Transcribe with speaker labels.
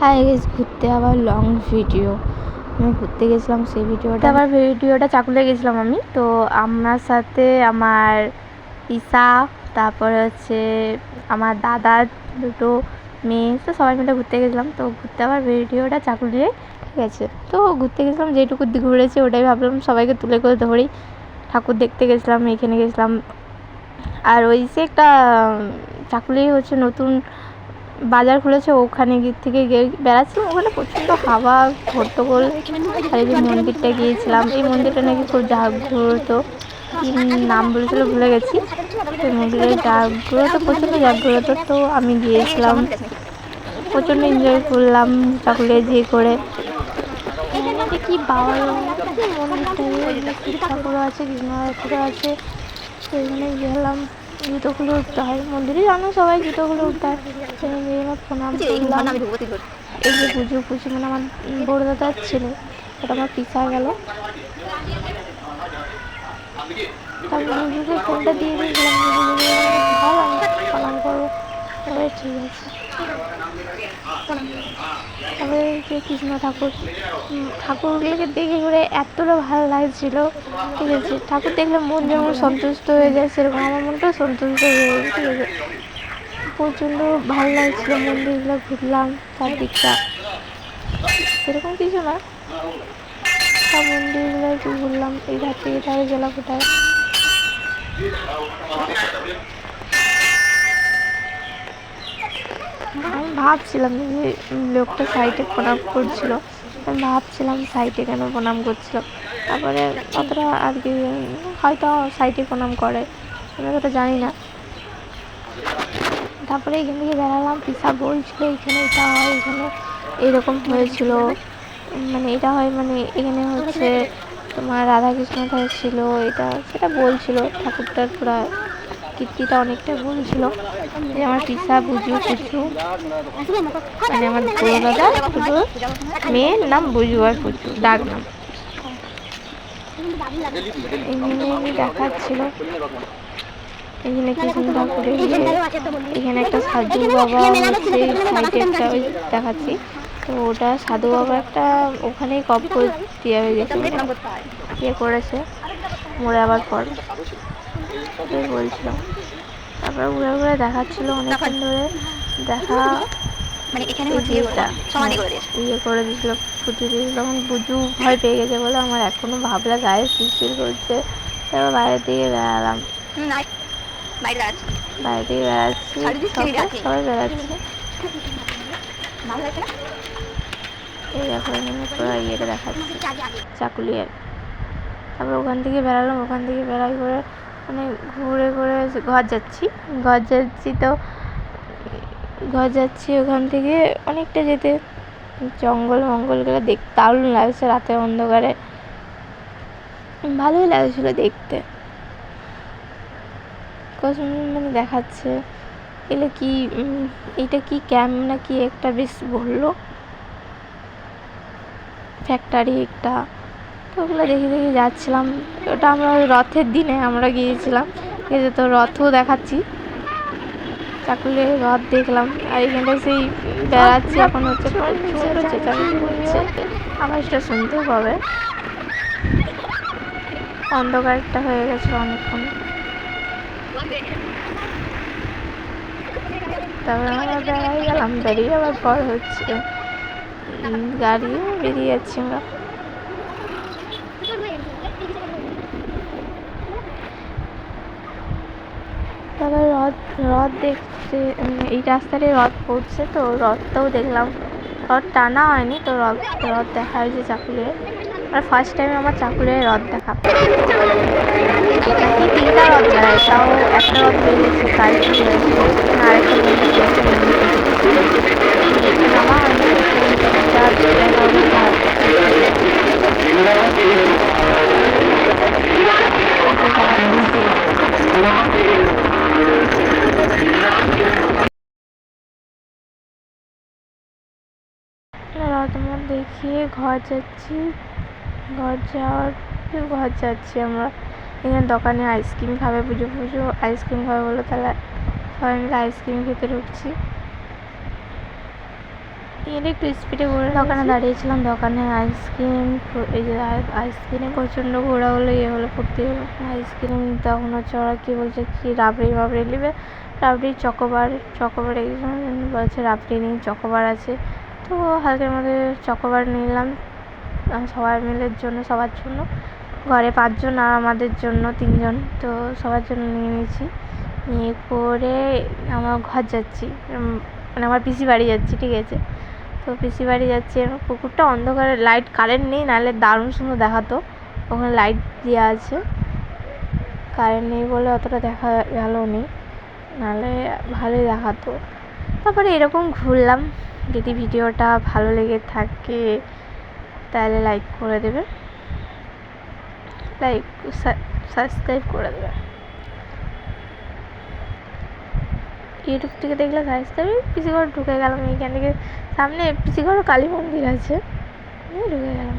Speaker 1: হ্যাঁ গেছি? ঘুরতে আবার লং ভিডিও আমি ঘুরতে গেছিলাম সেই ভিডিওটা আবার ভিডিওটা চাকুলে গেছিলাম আমি। তো আমার সাথে আমার পিসা তারপরে হচ্ছে আমার দাদা দুটো মেয়ে তো সবাই মিলে ঘুরতে গেছিলাম। তো ঘুরতে আবার ভিডিওটা চাকুলিয়ে ঠিক আছে তো ঘুরতে গেছিলাম যেটুকু ঘুরেছি ওটাই ভাবলাম সবাইকে তুলে করে ধরি। ঠাকুর দেখতে গেছিলাম এখানে গেছিলাম। আর ওই যে একটা চাকুলি হচ্ছে নতুন বাজার খুলেছে, ওখানে গিয়ে থেকে বেড়াচ্ছিলাম ওখানে প্রচণ্ড হাওয়া হট্টগোল আর এই যে মন্দিরটা গিয়েছিলাম, এই মন্দিরটা নাকি খুব জাগ্রত। নাম বলেছিল ভুলে গেছি। এই মন্দিরের জাগ্রত, প্রচণ্ড জাগ্রত। তো আমি গিয়েছিলাম। প্রচণ্ড এনজয় করলাম চাকুলে যেয়ে করে। কি বাবা মন্দিরটা আছে কৃষ্ণ আছে? সেখানে গেলাম। জুতোগুলো উঠতে হয় মন্দিরে জানো সবাই জুতোগুলো উঠতে হয় আমার প্রণাম করলাম। এই যে পুজো পুজো মানে আমার বড় দাদার ছেলে। ওটা আমার পিসা গেল। তারপর ফোনটা দিয়ে দিয়েছিলাম ভালো আমি প্রণাম করব তবে ঠিক আছে। তারপরে যে কৃষ্ণ ঠাকুর ঠাকুরগুলোকে দেখে করে এতটা ভালো লাগছিল, ঠিক আছে। ঠাকুর দেখলে মন যেমন সন্তুষ্ট হয়ে যায়, সেরকম আমার মনটাও সন্তুষ্ট হয়ে যায়, ঠিক আছে। প্রচণ্ড ভালো লাগছিল মন্দিরগুলো ঘুরলাম চারদিকটা সেরকম কিছু না। সব মন্দিরগুলো একটু ঘুরলাম, এই থেকে ধারে জেলাপোটায় আমি ভাবছিলাম যে লোকটা সাইডে প্রণাম করছিল। আমি ভাবছিলাম সাইডে কেন প্রণাম করছিল। তারপরে অতটা আর কি, হয়তো সাইডে প্রণাম করে। আমি অতটা জানি না। তারপরে এখান থেকে বেড়ালাম পিসা বলছিল, এখানে এটা হয় এখানে এরকম হয়েছিল। মানে এটা হয় মানে এখানে হচ্ছে তোমার রাধাকৃষ্ণ ছিল, এটা, সেটা বলছিল ঠাকুরটার পুরা কীর্তিটা অনেকটা বলছিল যে আমার পিসা বুঝু পুচু মানে আমার বড় দাদা শুধু মেয়ের নাম বুঝু আর পুচু ডাক নাম। দেখাচ্ছিল। এখানে কি সুন্দর করে এখানে একটা সাধু বাবা হচ্ছে সাইডে ওই দেখাচ্ছি। তো ওটা সাধু বাবা একটা ওখানেই কপ করে দিয়ে হয়ে গেছে। ইয়ে করেছে। মরে আবার পর। ওটাই বলছিলাম তারপরে ঘুরে ঘুরে দেখাচ্ছিল অনেকক্ষণ ধরে। দেখা
Speaker 2: মানে এখানে করে দিয়েছে।
Speaker 1: ইয়ে করে দিয়েছিল ফুটে দিয়েছিল। তখন বুঝু ভয় পেয়ে গেছে বলে আমার এখনও ভাবলা গায়ে শিরশির করছে। তারপর বাইরে থেকে বেড়ালাম।
Speaker 2: বাইরে
Speaker 1: থেকে বেড়াচ্ছি সবাই বেড়াচ্ছে। এই দেখো এখানে পুরো ইয়েটা দেখাচ্ছি। চাকুলিয়ার। তারপর ওখান থেকে বেরালাম ওখান থেকে বেড়াই করে মানে ঘুরে ঘুরে ঘর যাচ্ছি। ঘর যাচ্ছি তো, ঘর যাচ্ছি ওখান থেকে অনেকটা যেতে। জঙ্গল মঙ্গলগুলো দেখ দারুণ লাগছে রাতের অন্ধকারে। ভালোই লাগছিল দেখতে। মানে দেখাচ্ছে। এগুলো কি এটা কি ক্যাম্প না কি একটা বেশ বলল? ফ্যাক্টরি একটা। তো ওগুলো দেখে দেখে যাচ্ছিলাম। ওটা আমরা ওই রথের দিনে আমরা গিয়েছিলাম। আছে তো রথও দেখাচ্ছি। চাকুলে রথ দেখলাম। আর এখানটা সেই বেড়াচ্ছি এখন হচ্ছে চেঁচামেচি করছে। আওয়াজটা শুনতেও পাবে অন্ধকারটা হয়ে গেছে অনেকক্ষণ। তারপরে আমরা বেড়াই গেলাম। বেরিয়ে আবার পর হচ্ছে উম, গাড়ি বেরিয়ে যাচ্ছি আমরা। তারপর রথ রথ দেখতে এই রাস্তাতে রথ পড়ছে তো রথটাও দেখলাম। রথ টানা হয়নি তো রথ রথ দেখা হয়েছে চাকুলে আর ফার্স্ট টাইম আমার চাকুলে রথ দেখা। তিনটা রথ বেড়ায় তাও একটা রথ বেরিয়েছে, তাই। রথমন দেখিয়ে ঘর যাচ্ছি। ঘর যাওয়ার ঘর যাচ্ছি আমরা। এখানে দোকানে আইসক্রিম খাবে, পুজো পুজো, আইসক্রিম খাবে বলে তাহলে সবাই মিলে আইসক্রিম খেতে ঢুকছি। এর একটু স্পিডে ঘুরে দোকানে দাঁড়িয়েছিলাম, দোকানে আইসক্রিম, এই যে আই- আইসক্রিমে প্রচণ্ড ঘোরা হলো ইয়ে হলো, ফুর্তি হলো। আইসক্রিম তখন হচ্ছে ওরা কী বলছে, কি রাবড়ি মাবড়ি নেবে? রাবড়ি, চকোবার চকোবার একজন বলছে, রাবড়ি নেই, চকোবার আছে। তো হালকার মধ্যে চকোবার নিলাম সবাই মিলের জন্য, সবার জন্য। ঘরে পাঁচজন আর আমাদের জন্য তিনজন, তো সবার জন্য নিয়ে নিয়েছি। নিয়ে পরে আমার ঘর যাচ্ছি মানে আমার পিসি বাড়ি যাচ্ছি, ঠিক আছে? তো পিসি বাড়ি যাচ্ছি, আমার পুকুরটা অন্ধকারে লাইট কারেন্ট নেই, নাহলে দারুণ সুন্দর দেখাতো। ওখানে লাইট দেওয়া আছে। কারেন্ট নেই বলে অতটা দেখা গেল নি নাহলে ভালোই দেখাতো। তারপরে এরকম ঘুরলাম। যদি ভিডিওটা ভালো লেগে থাকে, তাহলে লাইক করে দেবে। লাইক সাবস্ক্রাইব করে দেবে। ইউটিউব থেকে দেখলে সাবস্ক্রাইব পিসি ঘর ঢুকে গেলাম, এইখান থেকে সামনে পিসি ঘর কালী মন্দির আছে। ঢুকে গেলাম।